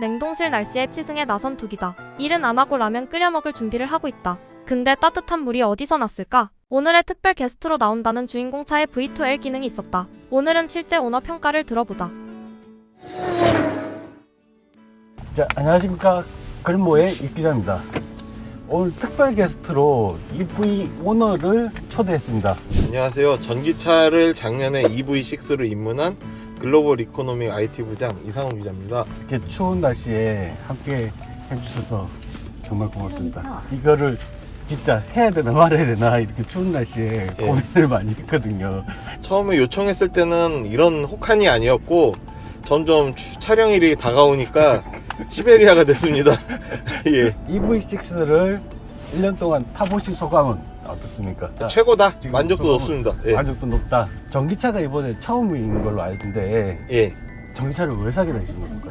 냉동실 날씨에 치승에 나선 두 기자. 일은 안 하고 라면 끓여 먹을 준비를 하고 있다. 근데 따뜻한 물이 어디서 났을까? 오늘의 특별 게스트로 나온다는 주인공 차에 V2L 기능이 있었다. 오늘은 실제 오너 평가를 들어보자. 자, 안녕하십니까. 글모의 이 기자입니다. 오늘 특별 게스트로 EV 오너를 초대했습니다. 안녕하세요. 전기차를 작년에 EV6로 입문한 글로벌 이코노믹 IT 부장 이상훈 기자입니다. 이렇게 추운 날씨에 함께 해주셔서 정말 고맙습니다. 이거를 진짜 해야 되나 말아야 되나 이렇게 추운 날씨에 예. 고민을 많이 했거든요. 처음에 요청했을 때는 이런 혹한이 아니었고 점점 추- 촬영일이 다가오니까 시베리아가 됐습니다. 예. EV6를 1년 동안 타보신 소감은 어떻습니까? 최고다. 지금 만족도 높습니다. 예. 만족도 높다. 전기차가 이번에 처음인 걸로 알던데 예. 전기차를 왜 사게 되신 겁니까?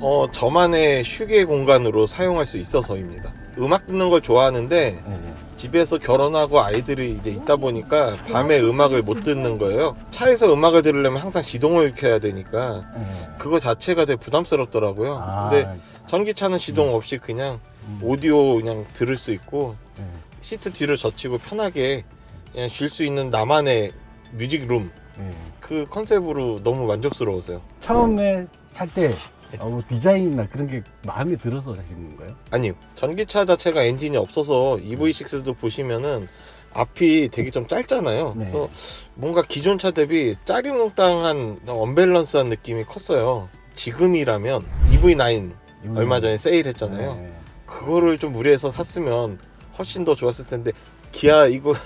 어, 저만의 휴게 공간으로 사용할 수 있어서입니다. 음악 듣는 걸 좋아하는데 예, 예. 집에서 결혼하고 아이들이 이제 있다 보니까 밤에 음악을 못 듣는 거예요. 차에서 음악을 들으려면 항상 시동을 켜야 되니까 예. 그거 자체가 되게 부담스럽더라고요. 아, 근데 전기차는 시동 없이 그냥 음, 오디오 그냥 들을 수 있고 예. 시트 뒤를 젖히고 편하게 그냥 쉴 수 있는 나만의 뮤직룸 예. 그 컨셉으로 너무 만족스러워서요. 처음에 살때 어, 뭐 디자인이나 그런 게 마음에 들어서 사시는 건가요? 아니 전기차 자체가 엔진이 없어서 EV6도 보시면은 앞이 되게 좀 짧잖아요. 네. 그래서 뭔가 기존 차 대비 짜리몽땅한 언밸런스한 느낌이 컸어요. 지금이라면 EV9 얼마 전에 세일했잖아요. 네. 그거를 좀 무리해서 샀으면 훨씬 더 좋았을 텐데 기아 이거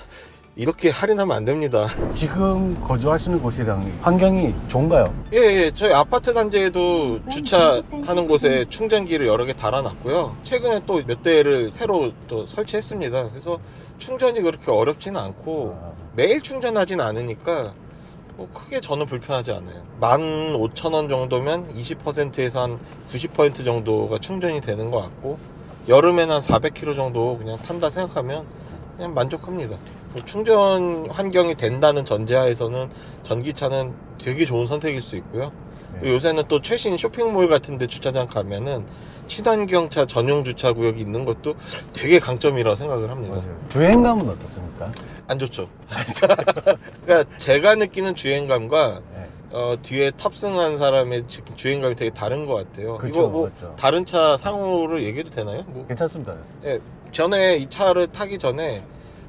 이렇게 할인하면 안 됩니다. 지금 거주하시는 곳이랑 환경이 좋은가요? 예, 예, 저희 아파트 단지에도 주차하는 곳에 충전기를 여러 개 달아놨고요. 최근에 또 몇 대를 새로 또 설치했습니다. 그래서 충전이 그렇게 어렵지는 않고 아, 매일 충전하진 않으니까 뭐 크게 저는 불편하지 않아요. 15,000원 정도면 20%에서 한 90% 정도가 충전이 되는 것 같고 여름에는 한 400km 정도 그냥 탄다 생각하면 그냥 만족합니다. 충전 환경이 된다는 전제하에서는 전기차는 되게 좋은 선택일 수 있고요. 네. 요새는 또 최신 쇼핑몰 같은데 주차장 가면은 친환경차 전용 주차 구역이 있는 것도 되게 강점이라고 생각을 합니다. 맞아요. 주행감은 어떻습니까? 안 좋죠. 그러니까 제가 느끼는 주행감과 네. 어, 뒤에 탑승한 사람의 지- 주행감이 되게 다른 것 같아요. 그렇죠, 이거 뭐 맞죠. 다른 차 상호를 얘기해도 되나요? 뭐 괜찮습니다. 전에 이 차를 타기 전에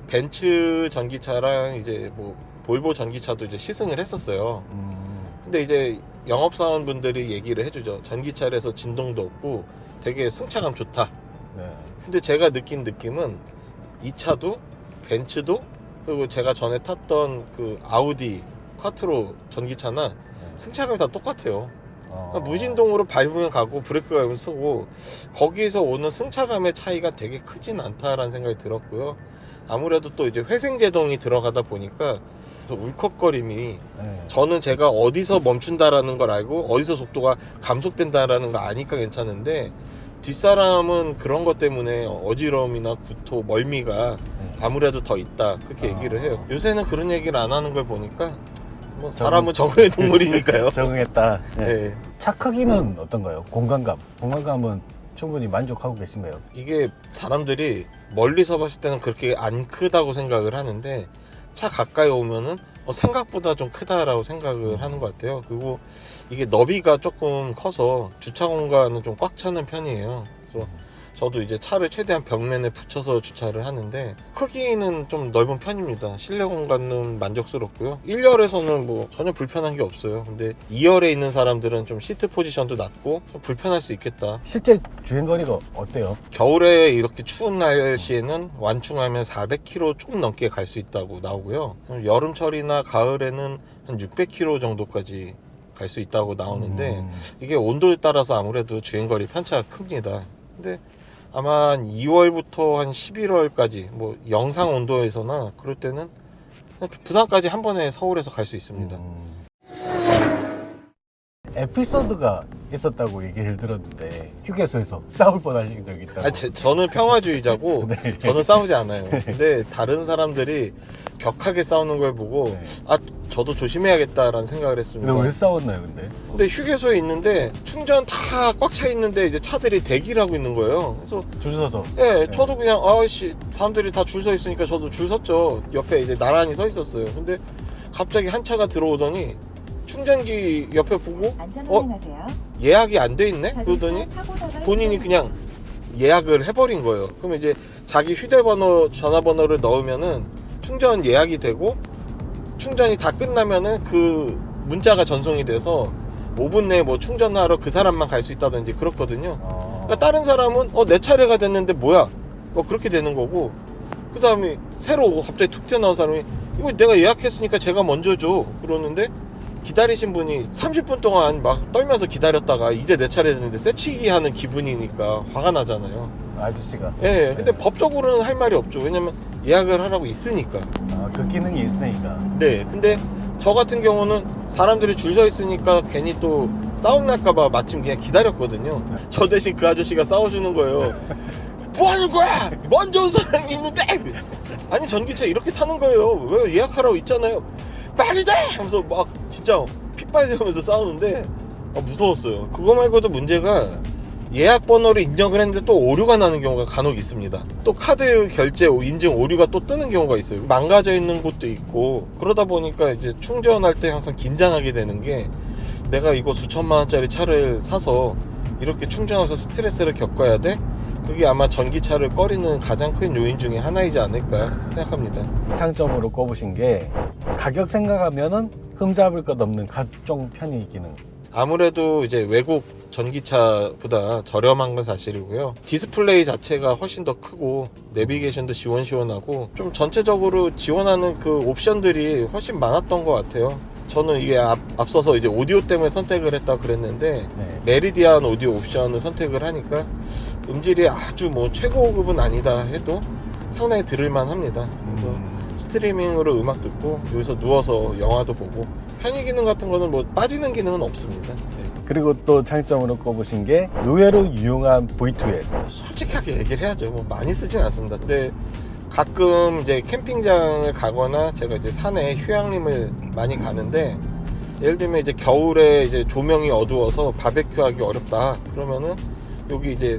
벤츠 전기차랑 이제 뭐 볼보 전기차도 이제 시승을 했었어요. 음, 근데 이제 영업사원분들이 얘기를 해주죠. 전기차라서 진동도 없고 되게 승차감 좋다. 네. 근데 제가 느낀 느낌은 이 차도 벤츠도 그리고 제가 전에 탔던 그 아우디 쿼트로 전기차나 네. 승차감이 다 똑같아요. 어, 무진동으로 밟으면 가고 브레이크 밟으면 서고 거기서 오는 승차감의 차이가 되게 크진 않다라는 생각이 들었고요. 아무래도 또 이제 회생제동이 들어가다 보니까 또 울컥거림이 네. 저는 제가 어디서 멈춘다라는 걸 알고 어디서 속도가 감속된다라는 걸 아니까 괜찮은데 뒷사람은 그런 것 때문에 어지러움이나 구토, 멀미가 네. 아무래도 더 있다 그렇게 아. 얘기를 해요. 요새는 그런 얘기를 안 하는 걸 보니까 뭐 사람은 정의 동물이니까요. 적응했다. 네. 네. 차 크기는 어떤가요? 공간감. 공간감은 충분히 만족하고 계신가요? 이게 사람들이 멀리서 봤을 때는 그렇게 안 크다고 생각을 하는데 차 가까이 오면은 어, 생각보다 좀 크다라고 생각을 하는 것 같아요. 그리고 이게 너비가 조금 커서 주차 공간은 좀 꽉 차는 편이에요. 그래서 저도 이제 차를 최대한 벽면에 붙여서 주차를 하는데 크기는 좀 넓은 편입니다. 실내 공간은 만족스럽고요. 1열에서는 뭐 전혀 불편한 게 없어요. 근데 2열에 있는 사람들은 좀 시트 포지션도 낮고 좀 불편할 수 있겠다. 실제 주행 거리가 어때요? 겨울에 이렇게 추운 날씨에는 완충하면 400km 조금 넘게 갈 수 있다고 나오고요. 여름철이나 가을에는 한 600km 정도까지 갈 수 있다고 나오는데 음, 이게 온도에 따라서 아무래도 주행거리 편차가 큽니다. 근데 아마 한 2월부터 한 11월까지 뭐 영상 온도에서나 그럴 때는 부산까지 한 번에 서울에서 갈 수 있습니다. 음. 에피소드가 있었다고 얘기를 들었는데 휴게소에서 싸울 뻔하신 적이 있다고. 아, 제, 저는 평화주의자고 네. 저는 싸우지 않아요. 근데 다른 사람들이 격하게 싸우는 걸 보고 네. 아 저도 조심해야겠다라는 생각을 했습니다. 근데 왜 싸웠나요, 근데? 근데 휴게소에 있는데 충전 다 꽉 차 있는데 이제 차들이 대기를 하고 있는 거예요. 그래서 줄 서서. 예, 저도 그냥 아씨 사람들이 다 줄 서 있으니까 저도 줄 섰죠. 옆에 이제 나란히 서 있었어요. 근데 갑자기 한 차가 들어오더니 충전기 옆에 보고 안전운행하세요. 예약이 안 돼 있네? 그러더니 본인이 그냥 예약을 해버린 거예요. 그러면 이제 자기 휴대번호, 전화번호를 넣으면은 충전 예약이 되고 충전이 다 끝나면은 그 문자가 전송이 돼서 5분 내에 뭐 충전하러 그 사람만 갈 수 있다든지 그렇거든요. 어. 그러니까 다른 사람은 어 내 차례가 됐는데 뭐야? 뭐 그렇게 되는 거고 그 사람이 새로 오고 갑자기 툭 튀어나온 사람이 이거 내가 예약했으니까 제가 먼저 줘 그러는데 기다리신 분이 30분 동안 막 떨면서 기다렸다가 이제 내 차례 됐는데 새치기 하는 기분이니까 화가 나잖아요. 아저씨가. 예, 근데 법적으로는 할 말이 없죠. 왜냐면 예약을 하라고 있으니까. 아, 그 기능이 있으니까. 네, 근데 저 같은 경우는 사람들이 줄 서 있으니까 괜히 또 싸움 날까봐 마침 그냥 기다렸거든요. 저 대신 그 아저씨가 싸워주는 거예요. 뭐 하는 거야? 먼저 온 사람이 있는데! 아니, 전기차 이렇게 타는 거예요. 왜 예약하라고 있잖아요. 빨리 돼! 하면서 막 진짜 핏발대면서 싸우는데 아, 무서웠어요. 그거 말고도 문제가 예약 번호를 입력을 했는데 또 오류가 나는 경우가 간혹 있습니다. 또 카드 결제 인증 오류가 또 뜨는 경우가 있어요. 망가져 있는 곳도 있고 그러다 보니까 이제 충전할 때 항상 긴장하게 되는 게 내가 이거 수천만 원짜리 차를 사서 이렇게 충전하면서 스트레스를 겪어야 돼? 그게 아마 전기차를 꺼리는 가장 큰 요인 중에 하나이지 않을까 생각합니다. 장점으로 꼽으신 게 가격 생각하면은 흠잡을 것 없는 각종 편의 기능. 아무래도 이제 외국 전기차보다 저렴한 건 사실이고요. 디스플레이 자체가 훨씬 더 크고 내비게이션도 시원시원하고 좀 전체적으로 지원하는 그 옵션들이 훨씬 많았던 것 같아요. 저는 이게 앞, 앞서서 이제 오디오 때문에 선택을 했다 그랬는데 네. 메리디안 오디오 옵션을 선택을 하니까 음질이 아주 뭐 최고급은 아니다 해도 상당히 들을만 합니다. 그래서 음, 스트리밍으로 음악 듣고 여기서 누워서 영화도 보고 편의 기능 같은 거는 뭐 빠지는 기능은 없습니다. 네. 그리고 또 장점으로 꼽으신 게 의외로 유용한 V2L. 솔직하게 얘기를 해야죠. 뭐 많이 쓰진 않습니다. 근데 가끔 이제 캠핑장을 가거나 제가 이제 산에 휴양림을 많이 가는데 예를 들면 이제 겨울에 이제 조명이 어두워서 바베큐 하기 어렵다. 그러면은 여기 이제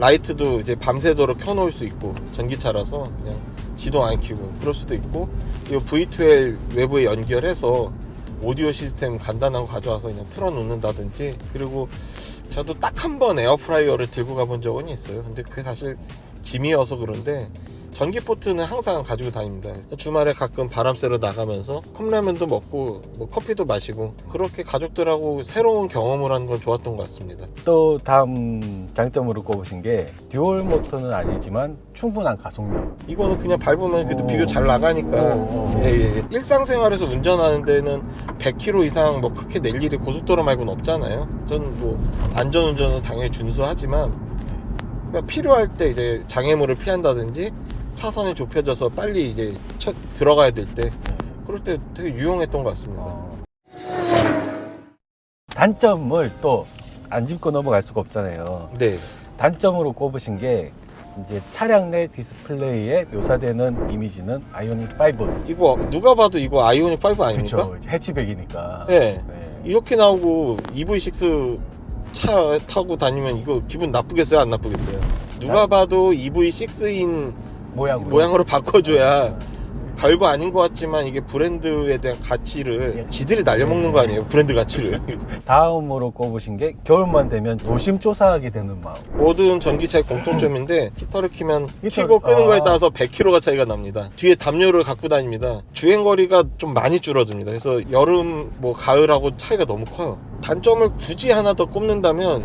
라이트도 이제 밤새도록 켜놓을 수 있고 전기차라서 그냥 시동 안 켜고 그럴 수도 있고 이 V2L 외부에 연결해서 오디오 시스템 간단한 거 가져와서 그냥 틀어 놓는다든지 그리고 저도 딱 한 번 에어프라이어를 들고 가본 적은 있어요. 근데 그게 사실 짐이어서 그런데 전기 포트는 항상 가지고 다닙니다. 주말에 가끔 바람 쐬러 나가면서 컵라면도 먹고 뭐 커피도 마시고 그렇게 가족들하고 새로운 경험을 하는 건 좋았던 것 같습니다. 또 다음 장점으로 꼽으신 게 듀얼 모터는 아니지만 충분한 가속력. 이거는 그냥 밟으면 그래도 오. 비교 잘 나가니까 오, 오. 예, 예, 예. 일상생활에서 운전하는 데는 100km 이상 뭐 크게 낼 일이 고속도로 말고는 없잖아요. 저는 뭐 안전운전은 당연히 준수하지만 그러니까 필요할 때 이제 장애물을 피한다든지 차선이 좁혀져서 빨리 이제 쳐- 들어가야 될 때 그럴 때 되게 유용했던 것 같습니다. 어. 단점을 또 안 짚고 넘어갈 수가 없잖아요. 네. 단점으로 꼽으신 게 이제 차량 내 디스플레이에 묘사되는 이미지는 아이오닉 5. 이거 누가 봐도 이거 아이오닉 5 아닙니까? 그렇죠. 해치백이니까. 네. 네. 이렇게 나오고 EV6 차 타고 다니면 이거 기분 나쁘겠어요? 안 나쁘겠어요? 누가 봐도 EV6인 모양으로. 모양으로 바꿔줘야 별거 아닌 것 같지만 이게 브랜드에 대한 가치를 예. 지들이 날려먹는 거 아니에요? 브랜드 가치를. 다음으로 꼽으신 게 겨울만 되면 노심초사하게 되는 마음. 모든 전기차의 공통점인데 히터를 키면 히터- 키고 끄는 거에 아. 따라서 100km가 차이가 납니다. 뒤에 담요를 갖고 다닙니다. 주행 거리가 좀 많이 줄어듭니다. 그래서 여름 뭐 가을하고 차이가 너무 커요. 단점을 굳이 하나 더 꼽는다면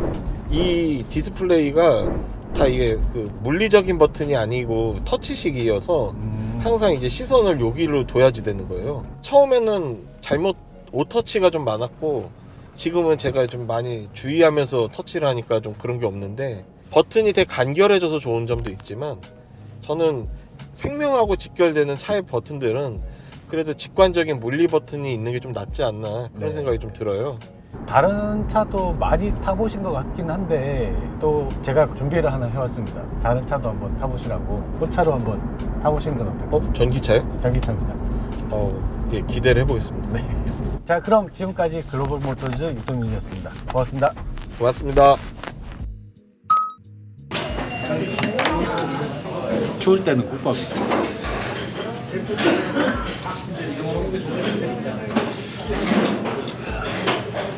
이 디스플레이가 다 이게 그 물리적인 버튼이 아니고 터치식이어서 음. 항상 이제 시선을 여기로 둬야지 되는 거예요. 처음에는 잘못 오터치가 좀 많았고 지금은 제가 좀 많이 주의하면서 터치를 하니까 좀 그런 게 없는데 버튼이 되게 간결해져서 좋은 점도 있지만 저는 생명하고 직결되는 차의 버튼들은 그래도 직관적인 물리 버튼이 있는 게 좀 낫지 않나 그런 네. 생각이 좀 들어요. 다른 차도 많이 타보신 것 같긴 한데 또 제가 준비를 하나 해왔습니다. 다른 차도 한번 타보시라고 그 차로 한번 타보시는 건 어떨까요? 어 전기차요? 전기차입니다. 어, 예, 기대를 해보겠습니다. 네. 자 그럼 지금까지 글로벌 모터즈 유동민이었습니다. 고맙습니다. 고맙습니다. 추울 때는 국밥이죠.